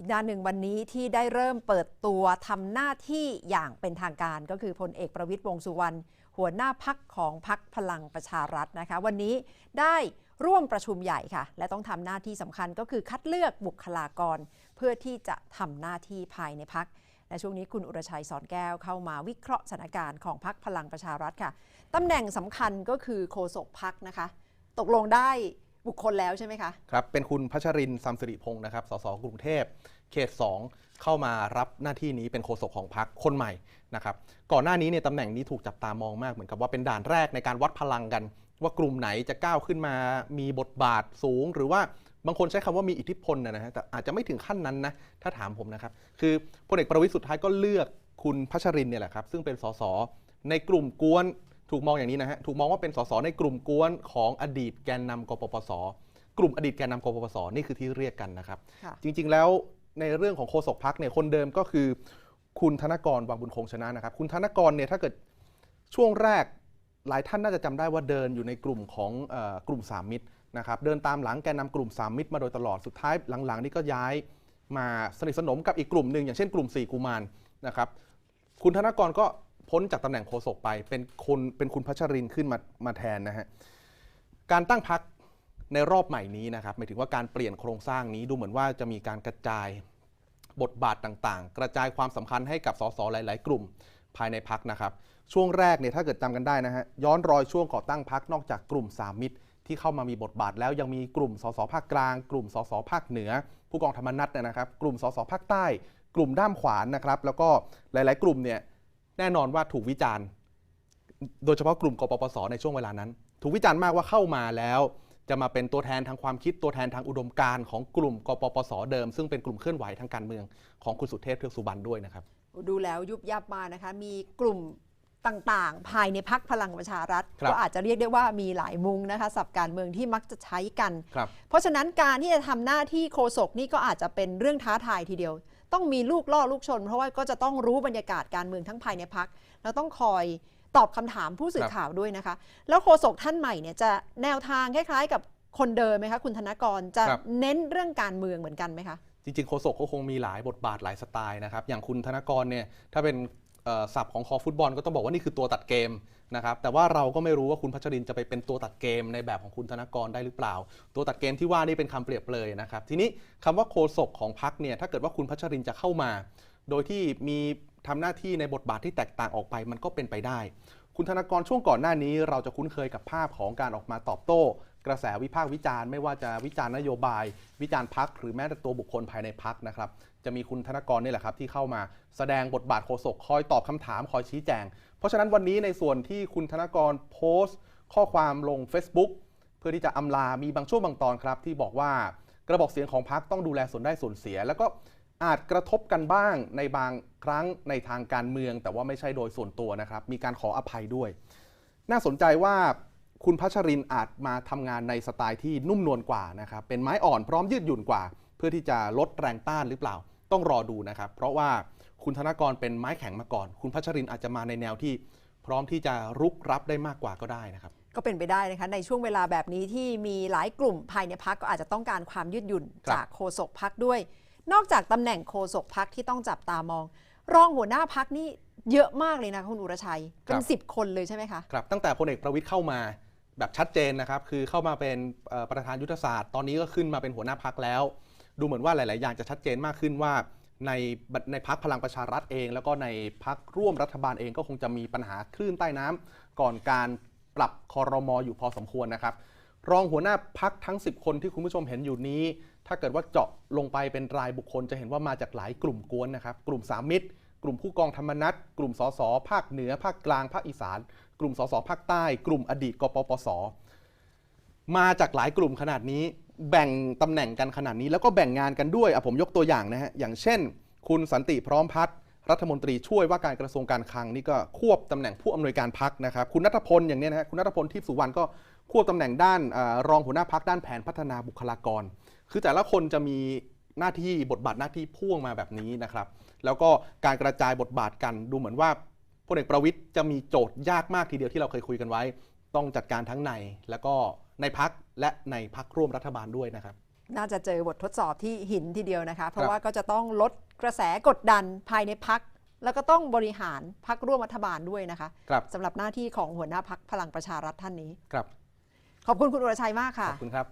อีกด้านหนึ่งวันนี้ที่ได้เริ่มเปิดตัวทำหน้าที่อย่างเป็นทางการก็คือพลเอกประวิตยวงสุวรรณหัวหน้าพักของพักพลังประชารัฐนะคะ วันนี้ได้ร่วมประชุมใหญ่ค่ะ และต้องทำหน้าที่สำคัญก็คือคัดเลือกบุคลากร เพื่อที่จะทำหน้าที่ภายในพักและช่วงนี้คุณอุรชัยสอนแก้วเข้ามาวิเคราะห์สถานการณ์ของพักพลังประชารัฐค่ะตำแหน่งสำคัญก็คือโฆษกพักนะคะ ตกลงได้ บุคคลแล้วใช่ไหมคะ ครับ เป็นคุณพัชรินทร์ซัมสิริพงศ์นะครับ สสกรุงเทพ เขต 2 เข้ามารับหน้าที่นี้เป็นโฆษกของพรรคคนใหม่นะครับ ก่อนหน้านี้เนี่ยตำแหน่งนี้ถูกจับตามองมากเหมือนกับว่าเป็นด่านแรกในการวัดพลังกัน ว่ากลุ่มไหนจะก้าวขึ้นมา มีบทบาทสูง หรือว่าบางคนใช้คำว่ามีอิทธิพลนะฮะ แต่อาจจะไม่ถึงขั้นนั้นนะ ถ้าถามผมนะครับ คือพลเอกประวิตยสุดท้ายก็เลือกคุณพัชรินทร์เนี่ยแหละครับ ซึ่งเป็นสสในกลุ่มกวน ถูกมองอย่างนี้นะฮะถูกมองว่าเป็นสสในกลุ่มกวนของอดีตแกนนำกปปส กลุ่มอดีตแกนนำกปปสนี่คือที่เรียกกันนะครับค่ะจริง ๆ แล้วในเรื่องของโฆษกพักเนี่ยคนเดิมก็คือ คุณธนกรวังบุญคงชนะนะครับ คุณธนกรเนี่ยถ้าเกิดช่วงแรกหลายท่านน่าจะจำได้ว่าเดินอยู่ในกลุ่มของเออกลุ่มสามมิตรนะครับเดินตามหลังแกนนำกลุ่มสามมิตรมาโดยตลอดสุดท้ายหลังๆ นี่ก็ย้ายมาสนิทสนมกับอีกกลุ่มหนึ่งอย่างเช่นกลุ่มสี่กุมารนะครับคุณธนกรก็ พ้นจากตำแหน่งโฆษกไปเป็นคนเป็นคุณพัชรินขึ้นมามาแทนนะฮะการตั้งพักในรอบใหม่นี้นะครับหมายถึงว่าการเปลี่ยนโครงสร้างนี้ดูเหมือนว่าจะมีการกระจายบทบาทต่างๆ กระจายความสำคัญให้กับสสหลาย ๆ กลุ่มภายในพักนะครับ ช่วงแรกเนี่ยถ้าเกิดจำกันได้นะฮะย้อนรอยช่วงก่อตั้งพักนอกจากกลุ่มสามมิตรที่เข้ามามีบทบาทแล้วยังมีกลุ่มสสภาคกลาง กลุ่มสสภาคเหนือ ผู้กองธรรมนัฐเนนะครับ กลุ่มสสภาคใต้ กลุ่มด้ามขวานนะครับ แล้วก็หลาย ๆ กลุ่มเนี่ย แน่นอนว่าถูกวิจารณ์ โดยเฉพาะกลุ่มกปปสในช่วงเวลานั้น ถูกวิจารณ์มากว่าเข้ามาแล้ว จะมาเป็นตัวแทนทางความคิดตัวแทนทางอุดมการณ์ของกลุ่มกปปสเดิม ซึ่งเป็นกลุ่มเคลื่อนไหวทางการเมืองของคุณสุเทพเทือกสุบรรณด้วยนะครับดูแล้วยุบยับมานะคะมีกลุ่มต่างๆ ภายในพักพลังประชารัฐครับก็อาจจะเรียกได้ว่ามีหลายมุงนะคะสับการเมืองที่มักจะใช้กันครับเพราะฉะนั้นการที่จะทำหน้าที่โฆษกนี่ก็อาจจะเป็นเรื่องท้าทายทีเดียว ต้องมีลูกล่อลูกชน เพราะว่าก็จะต้องรู้บรรยากาศการเมืองทั้งภายในพักแล้วต้องคอยตอบคำถามผู้สื่อครับข่าวด้วยนะคะ แล้วโฆษกท่านใหม่เนี่ยจะแนวทางคล้ายๆ กับคนเดิมไหมคะคุณธนกรจะครับเน้นเรื่องการเมืองเหมือนกันไหมคะจริงๆโฆษกก็คงมีหลายบทบาทหลายสไตล์นะครับอย่างคุณธนกรเนี่ยถ้าเป็นเอ่อศัพท์ของคอฟุตบอลก็ต้องบอกว่านี่คือตัวตัดเกม นะครับแต่ว่าเราก็ไม่รู้ว่าคุณพัชรินจะไปเป็นตัวตัดเกมในแบบของคุณธนกรได้หรือเปล่า ตัวตัดเกมที่ว่านี่เป็นคำเปรียบเลยนะครับ ทีนี้คำว่าโคศกของพักเนี่ยถ้าเกิดว่าคุณพัชรินจะเข้ามา โดยที่มีทำหน้าที่ในบทบาทที่แตกต่างออกไปมันก็เป็นไปได้ คุณธนกรช่วงก่อนหน้านี้ เราจะคุ้นเคยกับภาพของการออกมาตอบโต้กระแสวิพากษ์วิจารณ์ไม่ว่าจะวิจารณ์นโยบาย วิจารณ์พักหรือแม้แต่ตัวบุคคลภายในพักนะครับ จะมีคุณธนกรนี่แหละครับที่เข้ามาแสดงบทบาทโฆษกคอยตอบคำถามคอยชี้แจง เพราะฉะนั้นวันนี้ในส่วนที่คุณธนกรโพสต์ ข้อความลง Facebook เพื่อที่จะอำลา มีบางช่วงบางตอนครับ ที่บอกว่ากระบอกเสียงของพักต้องดูแลส่วนได้ส่วนเสีย แล้วก็อาจกระทบกันบ้างในบางครั้งในทางการเมือง แต่ว่าไม่ใช่โดยส่วนตัวนะครับ มีการขออภัยด้วย น่าสนใจว่า คุณพัชรินทร์อาจมาทำงานในสไตล์ที่นุ่มนวลกว่านะครับ เป็นไม้อ่อนพร้อมยืดหยุ่นกว่า เพื่อที่จะลดแรงต้านหรือเปล่า ต้องรอดูนะครับ เพราะว่าคุณธนกรเป็นไม้แข็งมาก่อน คุณพัชรินทร์อาจจะมาในแนวที่ พร้อมที่จะรุกรับได้มากกว่าก็ได้นะครับ ก็เป็นไปได้นะคะในช่วงเวลาแบบนี้ที่มีหลายกลุ่มภายในพักก็อาจจะต้องการความยืดหยุ่นครับจากโฆษกพักด้วย นอกจากตำแหน่งโฆษกพักที่ต้องจับตามอง รองหัวหน้าพักนี่เยอะมากเลยนะคุณอุรชัยเป็นสิบคนเลยใช่ไหมคะครับตั้งแต่พลเอกประวิตยเข้ามา แบบชัดเจนนะครับ คือเข้ามาเป็นประธานยุทธศาสตร์ ตอนนี้ก็ขึ้นมาเป็นหัวหน้าพักแล้ว ดูเหมือนว่าหลาย ๆ อย่างจะชัดเจนมากขึ้นว่าในในพักพลังประชารัฐเอง แล้วก็ในพักร่วมรัฐบาลเองก็คงจะมีปัญหาคลื่นใต้น้ำก่อนการปรับคอรมออยู่พอสมควรนะครับ รองหัวหน้าพักทั้ง 10 คนที่คุณผู้ชมเห็นอยู่นี้ ถ้าเกิดว่าเจาะลงไปเป็นรายบุคคลจะเห็นว่ามาจากหลายกลุ่มกวนนะครับ กลุ่มสามมิตร กลุ่มผู้กองธรรมนัตกลุ่มสสภาคเหนือ ภาคกลาง ภาคอีสาน กลุ่มสสภาคใต้ กลุ่มอดีตกปปส มาจากหลายกลุ่มขนาดนี้ แบ่งตำแหน่งกันขนาดนี้แล้วก็แบ่งงานกันด้วยอะผมยกตัวอย่างนะฮะอย่างเช่น คุณสันติพร้อมพัฒน์รัฐมนตรีช่วยว่าการกระทรวงการคลังนี่ก็ควบตำแหน่งผู้อำนวยการพักนะครับ คุณนัทพลอย่างเนี้ยนะฮะคุณนัทพลทิพย์สุวรรณก็ควบตำแหน่งด้านอรองหัวหน้าพักด้านแผนพัฒนาบุคลากร คือแต่ละคนจะมี หน้าที่บทบาทหน้าที่พ่วงมาแบบนี้นะครับ แล้วก็การกระจายบทบาทกันดูเหมือนว่าพลเอกประวิทย์จะมีโจทย์ยากมากทีเดียวที่เราเคยคุยกันไว้ ต้องจัดการทั้งในแล้วก็ในพักและในพักร่วมรัฐบาลด้วยนะครับ น่าจะเจอบททดสอบที่หินทีเดียวนะคะ เพครัราะบว่าก็จะต้องลดกระแสกดดันภายในพักแล้วก็ต้องบริหารพักร่วมรัฐบาลด้วยนะคะครับสำหรับหน้าที่ของหัวหน้าพักพลังประชารัฐท่านนี้ครับ ขอบคุณคุณอุรชัยมากค่ะขอบคุณครับ